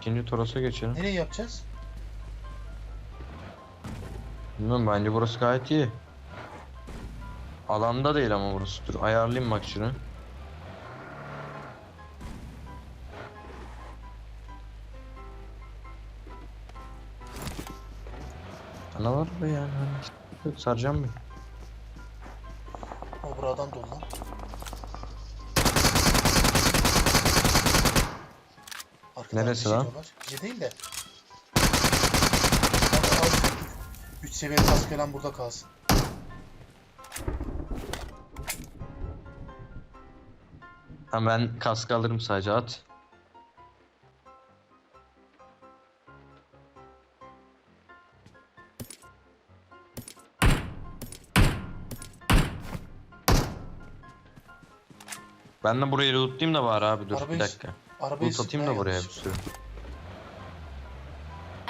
İkinci Toros'a geçelim. Nereye yapacağız? Bilmiyorum bence burası gayet iyi. Alanda değil ama burası. Dur ayarlayayım bak şunu. Ana var be yani. hani. Saracağım mı? O buradan dolu lan. Arkadan Neresi şey lan? Bize değil de. Hadi al. 3 seviye kask falan burada kalsın. Ha ben kask alırım sadece at. Ben de burayı lootlayayım da bari abi dur Arabayı- bir dakika. Arabayı Loot atayım da sıkmaya buraya bir sürü.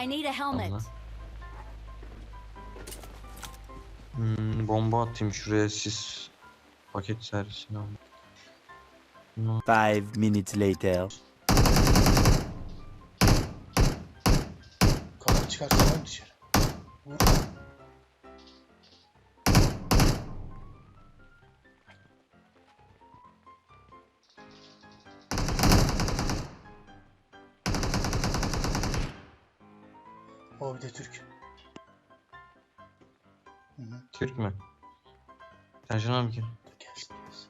I need a helmet. Allah. Hmm, bomba atayım şuraya siz paket servisini al. Five minutes later. Kapı çıkartalım dışarı. Vur. O bir de Türk. Hı hı. Türk mü? Sercan abi gelsin biraz.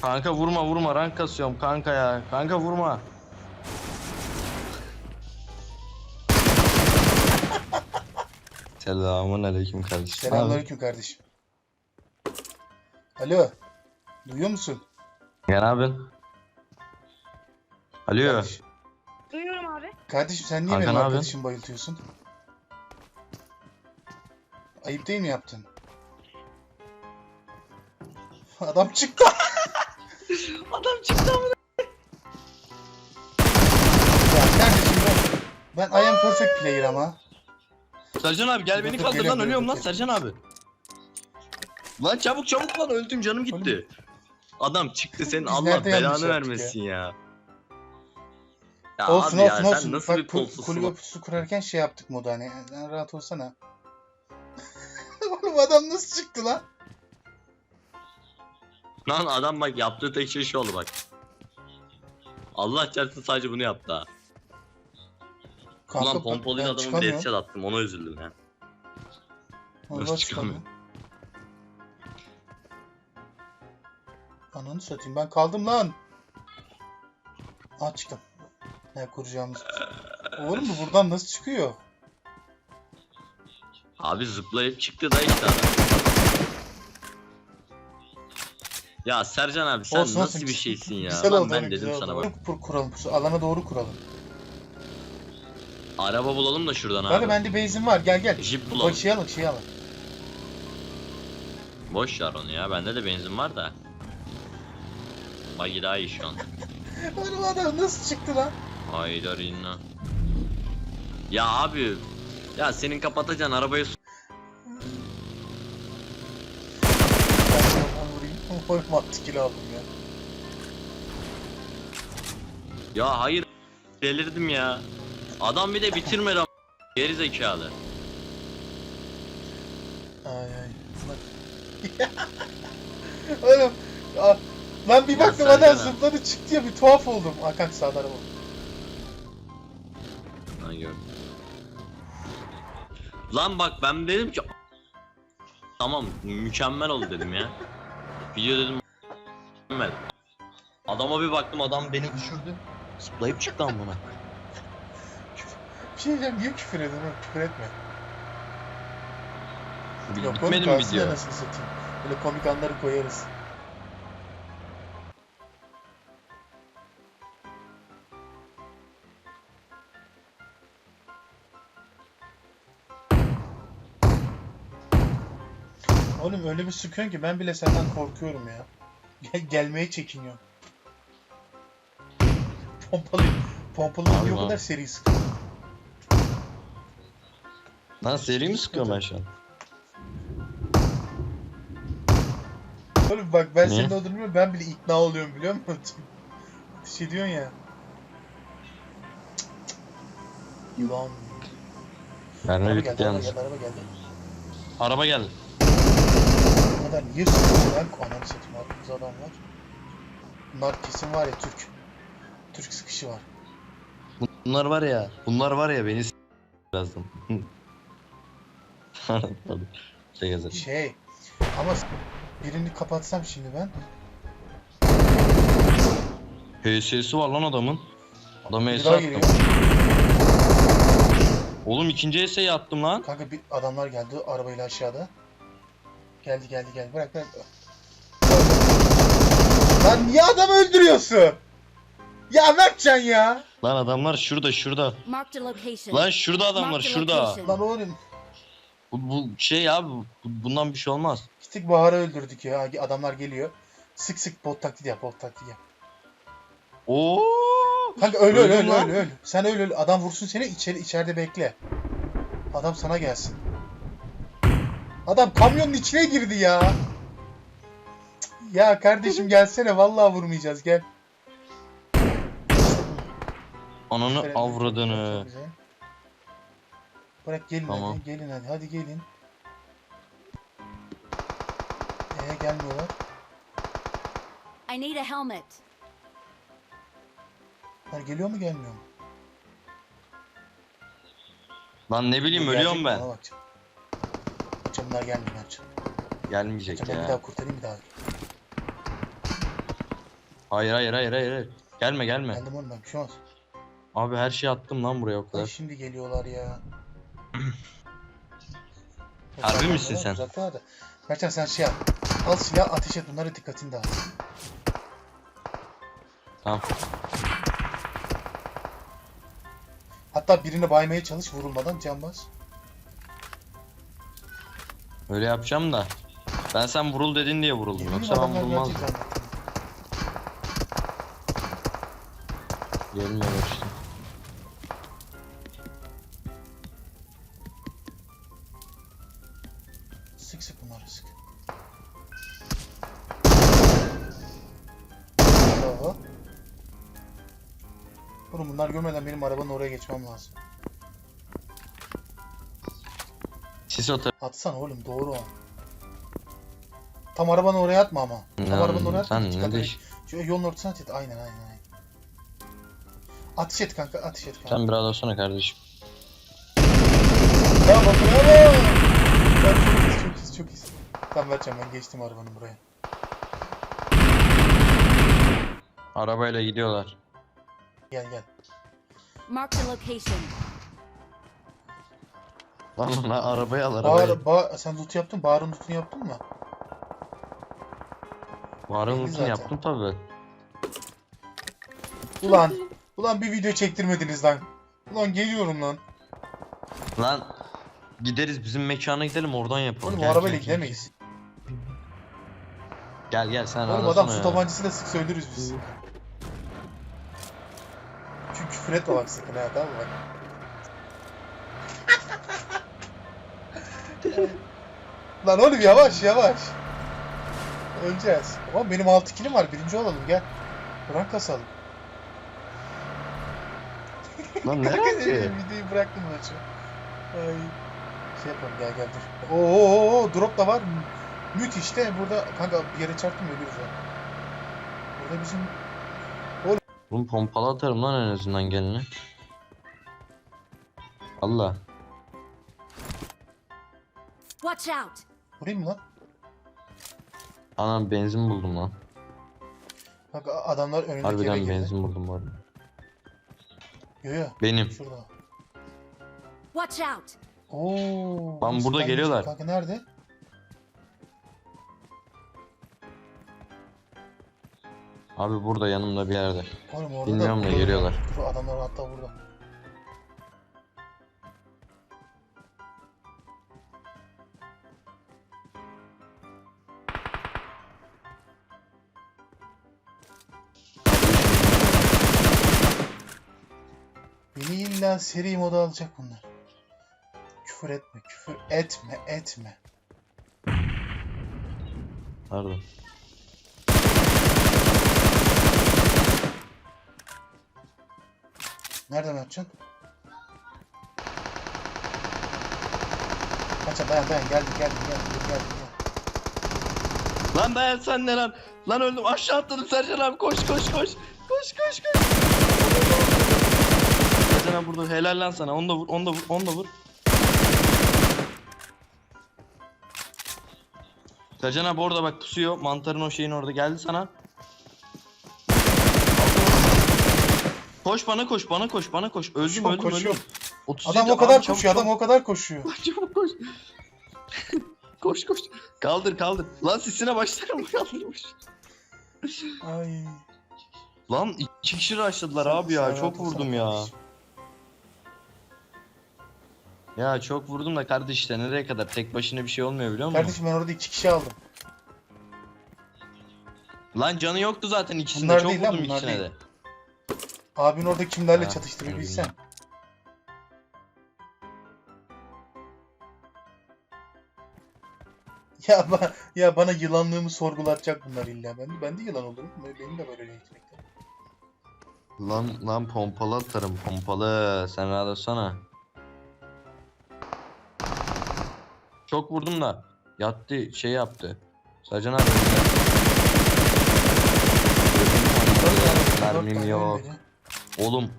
Kanka vurma vurma rank kasıyorum kanka ya. Kanka vurma. Selamun aleyküm kardeşim. Selamünaleyküm kardeşim. Alo. Duyuyor musun? Gel abi. Alo. Kardeş- Duyuyorum abi. Kardeşim sen niye benim yapıyorsun? arkadaşımı bayıltıyorsun? Ayıp değil mi yaptın? Adam çıktı. Adam çıktı ama. Ya kardeşim ben, ben I am perfect player ama. Sercan abi gel beni Dur, dur, kaldır lan ölüyorum lan geliyorum. Sercan abi. Lan çabuk çabuk lan öldüm canım gitti. Adam çıktı senin Biz Allah nerede yanlış belanı yaptık vermesin ya. Ya olsun abi olsun ya, olsun. Sen nasıl Bak, bir kolsuzsun? kulübe pusu kurarken şey yaptık modu hani. Sen rahat olsana. Oğlum adam nasıl çıktı lan? Lan adam bak yaptığı tek şey şu oldu bak. Allah çarpsın sadece bunu yaptı ha. Kanka, Ulan pompalıyla adamı bir headshot attım ona üzüldüm ya. Nasıl çıkamıyorum. Ananı satayım ben kaldım lan. Aa çıktım. Ne kuracağımız. Oğlum bu buradan nasıl çıkıyor? Abi zıplayıp çıktı da işte adam. Ya Sercan abi sen Olsun, nasıl olsun. bir şeysin ya? Güzel Lan oldu, ben dedim güzel sana oldu. bak. Kur, kuralım. Alana doğru kuralım. Araba bulalım da şuradan abi. bende benzin var gel gel. Jeep Bak bulalım. şey alın şey alın. Boş ver onu ya. Bende de benzin var da. Bagi daha iyi şu an. Oğlum adam nasıl çıktı lan? Haydar inna. Ya abi. Ya senin kapatacaksın arabayı s- Ben oradan vurayım. Oğlum attı aldım ya. Ya hayır. Delirdim ya. Adam bir de bitirmedi am- Geri zekalı. Ay ay. Bak. Oğlum. ya, Lan bir baktım adam zıpladı çıktı ya bir tuhaf oldum. Hakan sağda araba. Lan gör. Lan bak ben dedim ki tamam mükemmel oldu dedim ya. Video dedim mükemmel. Adama bir baktım adam beni düşürdü. Zıplayıp çıktı amına. Bir şey diyeceğim niye küfür oğlum? Küfür etme. Yok Bitmedi mi video? Böyle komik anları koyarız. Oğlum öyle bir sıkıyorsun ki ben bile senden korkuyorum ya. Gel gelmeye çekiniyorum. Pompalı. Pompalı niye o kadar seri sıkıyor? Lan seri mi sıkıyorum ben şu an? Oğlum bak ben Niye? senin bilmiyorum. Ben bile ikna oluyorum biliyor musun? Bir şey diyorsun ya. Yılan. Mermi bitti yalnız. araba geldi. Araba geldi. Kadar niye sıkıyor lan? Ananı satayım arkamızda adam var. Bunlar kesin var ya Türk. Türk sıkışı var. Bunlar var ya, bunlar var ya beni s- birazdan. Tabii. Şey yazar. Şey ama s- birini kapatsam şimdi ben. HS'si var lan adamın. Adam Bir HS daha attım. geliyor. Oğlum ikinci HS'yi attım lan. Kanka bir adamlar geldi arabayla aşağıda. Geldi geldi geldi bırak bırak. Lan niye adam öldürüyorsun? Ya Mertcan ya. Lan adamlar şurada şurada. Marked a location. Lan şurada adamlar Marked şurada. location. Lan oğlum Bu, bu şey abi bu- bundan bir şey olmaz. gittik Bahar'ı öldürdük ya. Adamlar geliyor. Sık sık bot taklidi yap bot taklidi yap. Oo! Kanka öyle Öldüm öyle lan. öyle öyle. Sen öyle öyle. Adam vursun seni içeri içeride bekle. Adam sana gelsin. Adam kamyonun içine girdi ya. Ya kardeşim gelsene vallahi vurmayacağız gel. Ananı Aferin. avradını. Güzel. Bırak gelin Tamam. hadi gelin hadi hadi gelin. Ee gelmiyorlar. I need a helmet. Bunlar geliyor mu gelmiyor mu? Lan ne bileyim Gelecek ölüyorum ben. Ona bakacağım. Bunlar gelmiyor Mertcan. Gelmeyecek Bakacağım ben bir ya. daha kurtarayım bir daha. Hayır hayır hayır hayır. hayır. Gelme gelme. Geldim oğlum ben bir şey olmaz. Abi her şeyi attım lan buraya o Ay kadar. şimdi geliyorlar ya. Harbi misin sen? Uzaktan da. Mertcan sen şey yap. Al silah ateş et bunları dikkatini dağıt. Tamam. Hatta birini baymaya çalış vurulmadan can bas. Öyle yapacağım da. Ben sen vurul dedin diye vuruldum. Yoksa ben vurulmazdım. Gelmiyor işte. Sık sık bunları sık. Bravo. Oğlum bunlar görmeden benim arabanın oraya geçmem lazım. Sis atar. Atsana oğlum doğru o. Tam arabanı oraya atma ama. Tam Ya, arabanı oraya atma. sen ne değiş- Şu yolun ortasına at. Aynen aynen aynen. Ateş et kanka ateş et kanka. Sen biraz sonra kardeşim. Bravo bravo. Ben çok iyiyiz çok iyiyiz çok iyiyiz. Tamam Mertcan ben geçtim arabanın buraya. Arabayla gidiyorlar. Gel gel. Marked a location. Lan lan arabayı al arabayı. Bağır, bağır, sen loot yaptın. Bağır'ın lootunu yaptın mı? Lootunu zaten. yaptım tabi. Ulan. Ulan bir video çektirmediniz lan. Ulan geliyorum lan. Lan gideriz bizim mekana gidelim oradan yapalım. Oğlum Gel, arabayla gel, gel. gidemeyiz. Gel gel sen Oğlum adam su ya. tabancasıyla sık söyleriz biz. Çünkü küfür etme bak sakın ha tamam mı? Lan oğlum yavaş yavaş. Öleceğiz. Ama benim 6 kilim var. Birinci olalım gel. Bırak kasalım. Lan nereye? dedim, videoyu bıraktım maçı. Ay. Şey yapalım gel gel dur. Oo, drop da var. Mü- Müthiş de burada kanka bir yere çarptım ölürüz ha. Burada bizim Oğlum pompalı atarım lan en azından gelene. Allah. Watch out. vurayım mı lan? Anam benzin buldum lan. Kanka adamlar önündeki eve Harbiden girdi. benzin buldum bu arada. Yo yo Benim. şurada. Watch out. Oo. Lan burada ben geliyorlar. Kanka nerede? Abi burada yanımda bir yerde. Oğlum orada Bilmiyorum da geliyorlar. Dur, adamlar hatta burada. Beni illa seri moda alacak bunlar. Küfür etme, küfür etme, etme. Pardon. Nereden Mertcan? Kaça dayan dayan geldim geldim geldim geldim. geldim. Lan dayan sen ne lan? Lan öldüm aşağı atladım Sercan abi koş koş koş. Koş koş koş. Abi burada helal lan sana onu da vur onu da vur onu da vur. Sercan abi orada bak pusuyor mantarın o şeyin orada geldi sana. Koş bana koş bana koş bana koş. Öldüm Koşuyorum, öldüm koşuyorum. öldüm. 37 Adam o kadar abi, çabuk, koşuyor, adam o kadar koşuyor. Çabuk koş. koş koş. Kaldır kaldır. Lan sisine başlarım kaldırmış. Ay. Lan iki kişi rushladılar abi ya. Çok vurdum sen ya. Ya çok vurdum da kardeş işte nereye kadar tek başına bir şey olmuyor biliyor musun? Kardeşim ben orada iki kişi aldım. Lan canı yoktu zaten ikisinde. Bunlar çok değil lan, vurdum bunlar ikisine değil. de. Abin orada kimlerle Ha, çatıştı bir bilsen. Ya, ba ya bana yılanlığımı sorgulatacak bunlar illa. Ben de, ben de yılan olurum. Benim de böyle yetenekler. Lan lan pompalı atarım pompalı. Sen rahat olsana. Çok vurdum da yattı şey yaptı. Sercan abi. Mermim yok. Oğlum.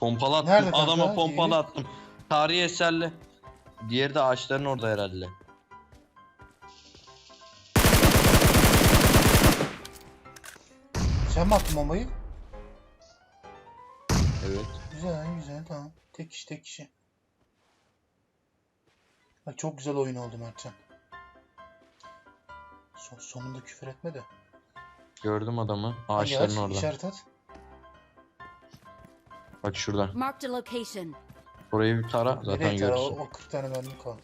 Pompalı attım. Nerede kanka? Adama pompalı Diğeri? attım. Tarihi eserli. Diğeri de ağaçların orada herhalde. Sen mi attın bombayı? Evet. Güzel güzel tamam. Tek kişi tek kişi. Bak çok güzel oyun oldu Mertcan. Son, sonunda küfür etme de. Gördüm adamı. Ağaçların ağaç? orada. İşaret at. Bak şurada. Marked a location. Orayı bir tara zaten tara? O, görürsün. o 40 tane mermi kaldı.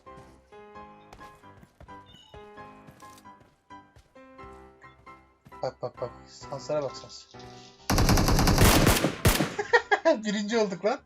Bak bak bak. Sansara bak sans. Birinci olduk lan.